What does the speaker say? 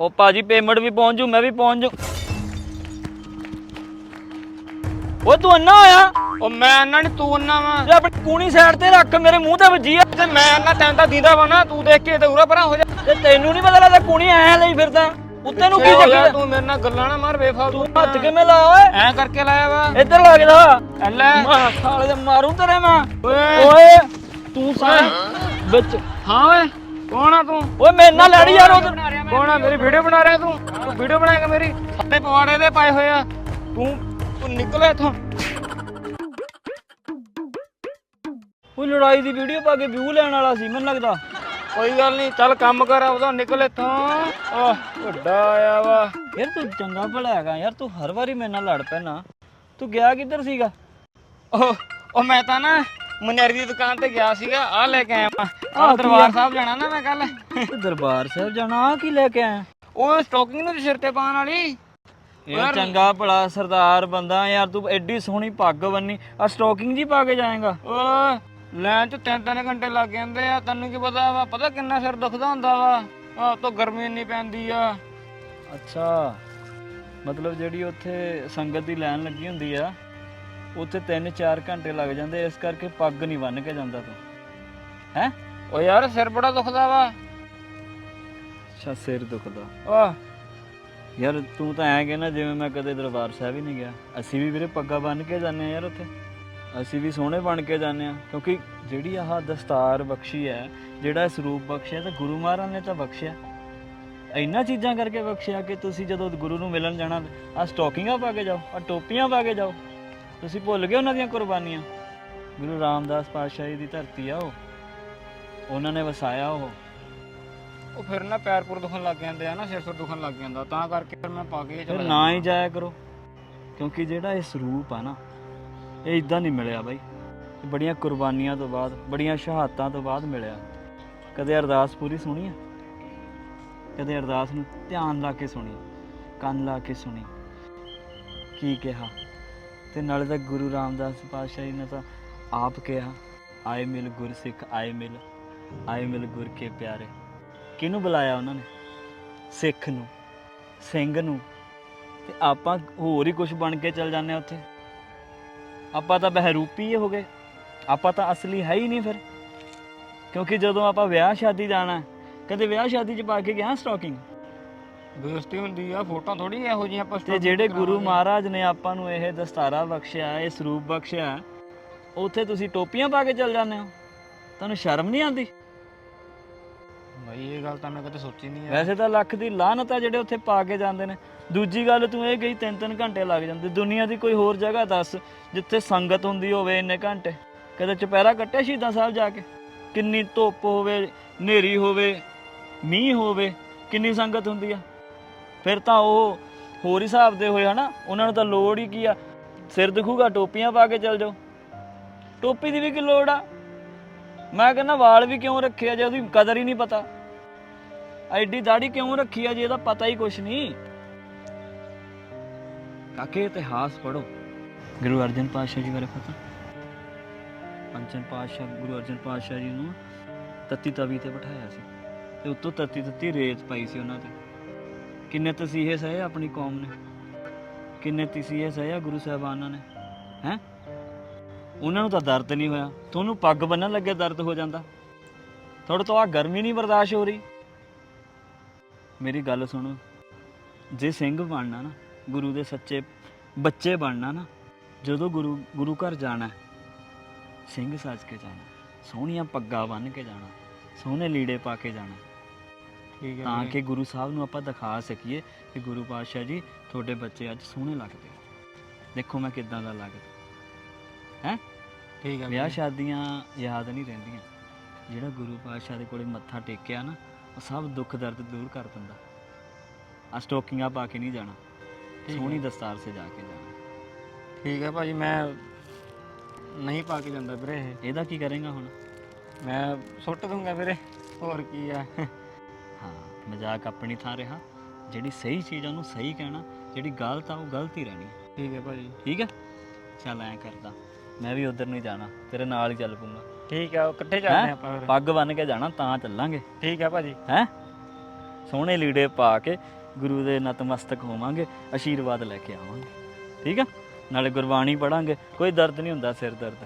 ਉਹ ਭਾਜੀ ਪੇਮੈਂਟ ਵੀ ਪਹੁੰਚ ਜੂ ਮੈਂ ਵੀ ਪਹੁੰਚ ਜੂ। ਉਹ ਤੂੰ ਅੰਨਾ ਹੋਇਆ ਉਹ ਮੈਂ ਇਹਨਾਂ ਨਹੀਂ ਤੂੰ ਉਹਨਾਂ ਵਾ। ਜੇ ਆਪਣੀ ਕੂਣੀ ਸਾਈਡ ਤੇ ਰੱਖ ਮੇਰੇ ਮੂੰਹ ਤੇ ਵੱਜੀ ਆ। ਤੇ ਮੈਂ ਇਹਨਾਂ ਤੈਨੂੰ ਤਾਂ ਦੀਦਾ ਵਾ ਨਾ ਤੂੰ ਦੇਖ ਕੇ ਤੇ ਉਰਾ ਪਰਾਂ ਹੋ ਜਾ। ਤੇ ਤੈਨੂੰ ਨਹੀਂ ਪਤਾ ਲੱਗਦਾ ਕੂਣੀ ਐ ਲਈ ਫਿਰਦਾ। ਉੱਤੇ ਨੂੰ ਕੀ ਚੱਕਰ ਤੂੰ ਮੇਰੇ ਨਾਲ ਗੱਲਾਂ ਨਾ ਮਾਰ ਬੇਫਾਲਤੂ ਤੂੰ ਹੱਥ ਕਿਵੇਂ ਲਾ ਓਏ? ਐਂ ਕਰਕੇ ਲਾਇਆ ਵਾ। ਇੱਧਰ ਲਾ ਕੇ ਦਾ ਲੈ। ਮੈਂ ਸਾਲੇ ਦੇ ਮਾਰੂ ਤੇਰੇ ਮੈਂ। ਓਏ। ਤੂੰ ਸਾਲੇ ਵਿੱਚ। ਹਾਂ ਓਏ। ਕੌਣ ਆ ਤੂੰ? ਓਏ ਮੇਰੇ ਨਾਲ ਲੜੀ ਯਾਰ ਉਧਰ ਕੌਣ ਆ? ਮੇਰੀ ਵੀਡੀਓ ਬਣਾ ਰਿਹਾ ਤੂੰ? ਤੂੰ ਵੀਡੀਓ ਬਣਾਏਗਾ ਮੇਰੀ ਸਾਰੇ ਪਵਾੜੇ ਦੇ ਪਾਏ ਹੋਏ ਆ। ਤੂੰ ਤੂੰ ਨਿਕਲ ਇੱਥੋਂ। ਕੋਈ ਲੜਾਈ ਦੀ ਵੀਡੀਓ ਪਾ ਕੇ ਵਿਊ ਲੈਣ ਵਾਲਾ ਸੀ ਮੈਨੂੰ ਲੱਗਦਾ। ਕੋਈ ਗੱਲ ਨਹੀਂ ਚੱਲ ਕੰਮ ਕਰ ਆਪਦਾ ਨਿਕਲ ਇੱਥੋਂ। ਆਹ ਵੱਡਾ ਆਇਆ ਵਾ। ਯਾਰ ਤੂੰ ਚੰਗਾ ਭਲਾ ਹੈਗਾ ਯਾਰ ਤੂੰ ਹਰ ਵਾਰੀ ਮੇਰੇ ਨਾਲ ਲੜ ਪੈਣਾ ਤੂੰ ਗਿਆ ਕਿੱਧਰ ਸੀਗਾ? ਉਹ ਉਹ ਮੈਂ ਤਾਂ ਨਾ ਮਨਿਆਰੀ ਦੀ ਦੁਕਾਨ ਤੇ ਗਿਆ ਸੀਗਾ ਆ ਲੈ ਕੇ ਆਇਆ ਕੀ ਦਰਬਾਰ ਆ? ਸਾਹਿਬ ਜਾਣਾ ਨਾ ਮੈਂ ਕੱਲ ਤੇ ਦਰਬਾਰ ਸਾਹਿਬ ਜਾਣਾ ਆਹ ਕੀ ਲੈ ਕੇ ਆਇਆ? ਉਹ ਸਟੋਕਿੰਗ ਨੂੰ ਸਿਰ ਤੇ ਪਾਉਣ ਵਾਲੀ। ਯਾਰ ਚੰਗਾ ਭਲਾ ਸਰਦਾਰ ਬੰਦਾ ਯਾਰ ਤੂੰ ਐਡੀ ਸੋਹਣੀ ਪੱਗ ਬੰਨੀ। ਆ ਸਟੋਕਿੰਗ ਜੀ ਪਾ ਕੇ ਜਾਏਗਾ। ਓਏ ਲੈਣ ਚ ਤਿੰਨ ਤਿੰਨ ਘੰਟੇ ਲੱਗ ਜਾਂਦੇ ਆ ਤੈਨੂੰ ਕੀ ਪਤਾ ਵਾ ਪਤਾ ਕਿੰਨਾ ਸਿਰ ਦੁਖਦਾ ਹੁੰਦਾ ਵਾ। ਆ ਤੋਂ ਗਰਮੀ ਇੰਨੀ ਪੈਂਦੀ ਆ। ਅੱਛਾ। ਮਤਲਬ ਜਿਹੜੀ ਉੱਥੇ ਸੰਗਤ ਦੀ ਲਾਈਨ ਲੱਗੀ ਹੁੰਦੀ ਆ ਉੱਥੇ 3-4 ਘੰਟੇ ਲੱਗ ਜਾਂਦੇ ਇਸ ਕਰਕੇ ਪੱਗ ਨਹੀਂ ਬੰਨ ਕੇ ਜਾਂਦਾ ਤੂੰ। ਹੈ? ਓ ਯਾਰ ਸਿਰ ਬੜਾ ਦੁਖਦਾ ਵਾ। ਅੱਛਾ ਸਿਰ ਦੁਖਦਾ। ਆਹ ਯਾਰ ਤੂੰ ਤਾਂ ਐਂ ਕਹਿਣਾ ਜਿਵੇਂ ਮੈਂ ਕਦੇ ਦਰਬਾਰ ਸਾਹਿਬ ਹੀ ਨਹੀਂ ਗਿਆ। ਅਸੀਂ ਵੀ ਵੀਰੇ ਪੱਗਾਂ ਬੰਨ ਕੇ ਜਾਂਦੇ ਆ ਯਾਰ ਉੱਥੇ। ਅਸੀਂ ਵੀ ਸੋਹਣੇ ਬਣ ਕੇ ਜਾਂਦੇ ਆ ਕਿਉਂਕਿ ਜਿਹੜੀ ਆਹ ਦਸਤਾਰ ਬਖਸ਼ੀ ਹੈ ਜਿਹੜਾ ਇਸ ਰੂਪ ਬਖਸ਼ਿਆ ਤਾਂ ਗੁਰੂ ਮਹਾਰਾਜ ਨੇ ਤਾਂ ਬਖਸ਼ਿਆ। ਇੰਨਾ ਚੀਜ਼ਾਂ ਕਰਕੇ ਬਖਸ਼ਿਆ ਕਿ ਤੁਸੀਂ ਜਦੋਂ ਗੁਰੂ ਨੂੰ ਮਿਲਣ ਜਾਣਾ ਆ ਸਟੋਕਿੰਗਾਂ ਪਾ ਕੇ ਜਾਓ ਆ ਟੋਪੀਆਂ ਪਾ ਕੇ ਜਾਓ। ਤੁਸੀਂ ਭੁੱਲ ਗਏ ਉਹਨਾਂ ਦੀਆਂ ਕੁਰਬਾਨੀਆਂ? ਗੁਰੂ ਰਾਮਦਾਸ ਪਾਤਸ਼ਾਹ ਜੀ ਦੀ ਧਰਤੀ ਆ ਉਹ। ਉਹਨਾਂ ਨੇ ਵਸਾਇਆ ਉਹ। ਉਹ ਫਿਰ ਨਾ ਪੈਰ ਪੁਰ ਦੁਖਣ ਲੱਗ ਜਾਂਦੇ ਆ ਨਾ ਸਿਰ ਸੁਰ ਦੁਖਣ ਲੱਗ ਜਾਂਦਾ। ਤਾਂ ਕਰਕੇ ਫਿਰ ਮੈਂ ਪਾ ਕੇ ਫਿਰ ਚਲਾ ਨਾ ਹੀ ਜਾਇਆ ਕਰੋ। ਕਿਉਂਕਿ ਜਿਹੜਾ ਇਹ ਸਰੂਪ ਆ ਨਾ ਇਹ ਇਦਾਂ ਨਹੀਂ ਮਿਲਿਆ ਬਾਈ। ਇਹ ਬੜੀਆਂ ਕੁਰਬਾਨੀਆਂ ਤੋਂ ਬਾਅਦ ਬੜੀਆਂ ਸ਼ਹਾਦਤਾਂ ਤੋਂ ਬਾਅਦ ਮਿਲਿਆ। ਕਦੇ ਅਰਦਾਸ ਪੂਰੀ ਸੁਣੀ ਆ? ਕਦੇ ਅਰਦਾਸ ਨੂੰ ਧਿਆਨ ਲਾ ਕੇ ਸੁਣੀ? ਕੰਨ ਲਾ ਕੇ ਸੁਣੀ? ਕੀ ਕਿਹਾ? ਤੇ ਨਾਲੇ ਤਾਂ ਗੁਰੂ ਰਾਮਦਾਸ ਪਾਤਸ਼ਾਹ ਜੀ ਨੇ ਤਾਂ ਆਪ ਕਿਹਾ, ਆਏ ਮਿਲ ਗੁਰਸਿੱਖ, ਆਏ ਮਿਲ ਆਏ ਮਿਲ ਗੁਰ ਕੇ ਪਿਆਰੇ। ਕਿਹਨੂੰ ਬੁਲਾਇਆ ਉਹਨਾਂ ਨੇ? ਸਿੱਖ ਨੂੰ, ਸਿੰਘ ਨੂੰ। ਤੇ ਆਪਾਂ ਹੋਰ ਹੀ ਕੁਝ ਬਣ ਕੇ ਚੱਲ ਜਾਂਦੇ ਆ ਉੱਥੇ। ਆਪਾਂ ਤਾਂ ਬਹਿਰੂਪੀ ਹੋ ਗਏ। ਆਪਾਂ ਤਾਂ ਅਸਲੀ ਹੈ ਹੀ ਨਹੀਂ ਫਿਰ। ਕਿਉਂਕਿ ਜਦੋਂ ਆਪਾਂ ਵਿਆਹ ਸ਼ਾਦੀ ਜਾਣਾ ਕਦੇ ਵਿਆਹ ਸ਼ਾਦੀ 'ਚ ਪਾ ਕੇ ਗਿਆ ਸਟਾਕਿੰਗ ਬੇਇੱਜ਼ਤੀ ਹੁੰਦੀ ਆ ਫੋਟੋਆਂ ਥੋੜੀ ਇਹੋ ਜਿਹੀਆਂ ਆਪਾਂ ਤੇ ਜਿਹੜੇ ਗੁਰੂ ਮਹਾਰਾਜ ਨੇ ਆਪਾਂ ਨੂੰ ਇਹ ਦਸਤਾਰਾ ਬਖਸ਼ਿਆ ਇਹ ਸਰੂਪ ਬਖਸ਼ਿਆ ਉੱਥੇ ਤੁਸੀਂ ਟੋਪੀਆਂ ਪਾ ਕੇ ਚੱਲ ਜਾਂਦੇ ਹੋ? ਤੁਹਾਨੂੰ ਸ਼ਰਮ ਨਹੀਂ ਆਉਂਦੀ? ਬਈ ਇਹ ਗੱਲ ਤਾਂ ਮੈਂ ਕਦੇ ਸੋਚੀ ਨਹੀਂ ਆ। ਵੈਸੇ ਤਾਂ ਲੱਖ ਦੀ ਲਾਹਨਤ ਆ ਜਿਹੜੇ ਉੱਥੇ ਪਾ ਕੇ ਜਾਂਦੇ ਨੇ। ਦੂਜੀ ਗੱਲ ਤੂੰ ਇਹ ਗਈ ਤਿੰਨ ਤਿੰਨ ਘੰਟੇ ਲੱਗ ਜਾਂਦੇ। ਦੁਨੀਆ ਦੀ ਕੋਈ ਹੋਰ ਜਗ੍ਹਾ ਦੱਸ ਜਿੱਥੇ ਸੰਗਤ ਹੁੰਦੀ ਹੋਵੇ ਇੰਨੇ ਘੰਟੇ। ਕਦੇ ਚੁਪਹਿਰਾ ਕੱਟਿਆ ਸ਼ਹੀਦਾਂ ਸਾਹਿਬ ਜਾ ਕੇ? ਕਿੰਨੀ ਧੁੱਪ ਹੋਵੇ ਹਨੇਰੀ ਹੋਵੇ ਮੀਂਹ ਹੋਵੇ ਕਿੰਨੀ ਸੰਗਤ ਹੁੰਦੀ ਆ? ਫਿਰ ਤਾਂ ਉਹ ਹੋਰ ਹਿਸਾਬ ਦੇ ਹੋਏ ਹਨਾ, ਉਹਨਾਂ ਨੂੰ ਤਾਂ ਲੋੜ ਹੀ ਕੀ ਆ? ਸਿਰ ਦਿਖੂਗਾ, ਟੋਪੀਆਂ ਪਾ ਕੇ ਚੱਲ ਜਾਓ। ਟੋਪੀ ਦੀ ਵੀ ਕੀ ਲੋੜ ਆ? ਮੈਂ ਕਹਿੰਦਾ ਵਾਲ ਵੀ ਕਿਉਂ ਰੱਖੇ ਆ ਜੇ ਉਹਦੀ ਕਦਰ ਹੀ ਨਹੀਂ ਪਤਾ? ਐਡੀ ਦਾੜੀ ਕਿਉਂ ਰੱਖੀ ਆ ਜੇ ਇਹਦਾ ਪਤਾ ਹੀ ਕੁਛ ਨਹੀਂ? ਕਾਕੇ, ਇਤਿਹਾਸ ਪੜੋ ਗੁਰੂ ਅਰਜਨ ਪਾਤਸ਼ਾਹ ਜੀ ਬਾਰੇ ਪਤਾ? ਪੰਚਨ ਪਾਤਸ਼ਾਹ, ਗੁਰੂ ਅਰਜਨ ਪਾਤਸ਼ਾਹ ਜੀ ਨੂੰ ਤੱਤੀ ਤਵੀ ਤੇ ਬਿਠਾਇਆ ਸੀ। ਤੇ ਉੱਤੋਂ ਤੱਤੀ ਤੱਤੀ ਰੇਤ ਪਾਈ ਸੀ ਉਹਨਾਂ ਤੇ। ਕਿੰਨੇ ਤਸੀਹੇ ਸਹੇ ਆਪਣੀ ਕੌਮ ਨੇ? ਕਿੰਨੇ ਤਸੀਹੇ ਸਹੇ ਆ ਗੁਰੂ ਸਾਹਿਬਾਨਾਂ ਨੇ? ਹੈ? ਉਹਨਾਂ ਨੂੰ ਤਾਂ ਦਰਦ ਨਹੀਂ ਹੋਇਆ। ਤੁਹਾਨੂੰ ਪੱਗ ਬੰਨਣ ਲੱਗੇ ਦਰਦ ਹੋ ਜਾਂਦਾ। ਤੁਹਾਡੇ ਤੋਂ ਆ ਗਰਮੀ ਨਹੀਂ ਬਰਦਾਸ਼ਤ ਹੋ ਰਹੀ। ਮੇਰੀ ਗੱਲ ਸੁਣੋ। ਜੇ ਸਿੰਘ ਬਣਨਾ ਨਾ, ਗੁਰੂ ਦੇ ਸੱਚੇ ਬੱਚੇ ਬਣਨਾ ਨਾ, ਜਦੋਂ ਗੁਰੂ ਗੁਰੂ ਘਰ ਜਾਣਾ ਸਿੰਘ ਸੱਜ ਕੇ ਜਾਣਾ, ਸੋਹਣੀਆਂ ਪੱਗਾਂ ਬੰਨ੍ਹ ਕੇ ਜਾਣਾ, ਸੋਹਣੇ ਲੀੜੇ ਪਾ ਕੇ ਜਾਣਾ ਠੀਕ ਹੈ ਤਾਂ। ਕਿ ਗੁਰੂ ਸਾਹਿਬ ਨੂੰ ਆਪਾਂ ਦਿਖਾ ਸਕੀਏ ਕਿ ਗੁਰੂ ਪਾਤਸ਼ਾਹ ਜੀ ਤੁਹਾਡੇ ਬੱਚੇ ਅੱਜ ਸੋਹਣੇ ਲੱਗਦੇ ਆ। ਦੇਖੋ ਮੈਂ ਕਿਦਾਂ ਦਾ ਲੱਗਦਾ। ਹੈ? ਠੀਕ ਹੈ ਵਿਆਹ ਵੀਰੇ। ਸ਼ਾਦੀਆਂ ਯਾਦ ਨਹੀਂ ਰਹਿੰਦੀਆਂ। ਜਿਹੜਾ ਗੁਰੂ ਪਾਤਸ਼ਾਹ ਦੇ ਕੋਲੇ ਮੱਥਾ ਟੇਕਿਆ ਨਾ ਉਹ ਸਭ ਦੁੱਖ ਦਰਦ ਦੂਰ ਕਰ ਦਿੰਦਾ। ਆ ਸਟੋਕਿੰਗਾਂ ਪਾ ਕੇ ਨਹੀਂ ਜਾਣਾ। ਠੀਕ ਸੋਹਣੀ ਹੈ। ਦਸਤਾਰ ਸੇ ਜਾ ਕੇ ਜਾਣਾ। ਠੀਕ ਹੈ ਭਾਜੀ ਮੈਂ ਨਹੀਂ ਪਾ ਕੇ ਜਾਂਦਾ ਵੀਰੇ ਇਹ। ਇਹਦਾ ਕੀ ਕਰੇਗਾ ਹੁਣ? ਮੈਂ ਸੁੱਟ ਦੂੰਗਾ ਵੀਰੇ। ਹੋਰ ਕੀ ਆ ਹਾਂ ਮਜ਼ਾਕ ਆਪਣੀ ਥਾਂ ਰਿਹਾ। ਜਿਹੜੀ ਸਹੀ ਚੀਜ਼ ਆ ਉਹਨੂੰ ਸਹੀ ਕਹਿਣਾ। ਜਿਹੜੀ ਗਲਤ ਆ ਉਹ ਗਲਤ ਹੀ ਰਹਿਣੀ ਠੀਕ ਹੈ ਭਾਜੀ। ਠੀਕ ਹੈ? ਚੱਲ ਐਂ ਕਰਦਾ। ਮੈਂ ਵੀ ਉਧਰ ਨਹੀਂ ਜਾਣਾ। ਤੇਰੇ ਨਾਲ ਹੀ ਚੱਲ ਪੂੰਗਾ ਠੀਕ ਹੈ ਉਹ ਇਕੱਠੇ ਚੱਲਦੇ ਹੈਂ? ਆਪਾਂ ਫਿਰ। ਪੱਗ ਬੰਨ ਕੇ ਜਾਣਾ ਤਾਂ ਚੱਲਾਂਗੇ। ਠੀਕ ਹੈ ਭਾਜੀ। ਹੈ? ਸੋਹਣੇ ਲੀੜੇ ਪਾ ਕੇ ਗੁਰੂ ਦੇ ਨਤਮਸਤਕ ਹੋਵਾਂਗੇ ਆਸ਼ੀਰਵਾਦ ਲੈ ਕੇ ਆਵਾਂਗੇ। ਠੀਕ ਆ? ਨਾਲੇ ਗੁਰਬਾਣੀ ਪੜਾਂਗੇ ਕੋਈ ਦਰਦ ਨਹੀਂ ਹੁੰਦਾ ਸਿਰ ਦਰਦ।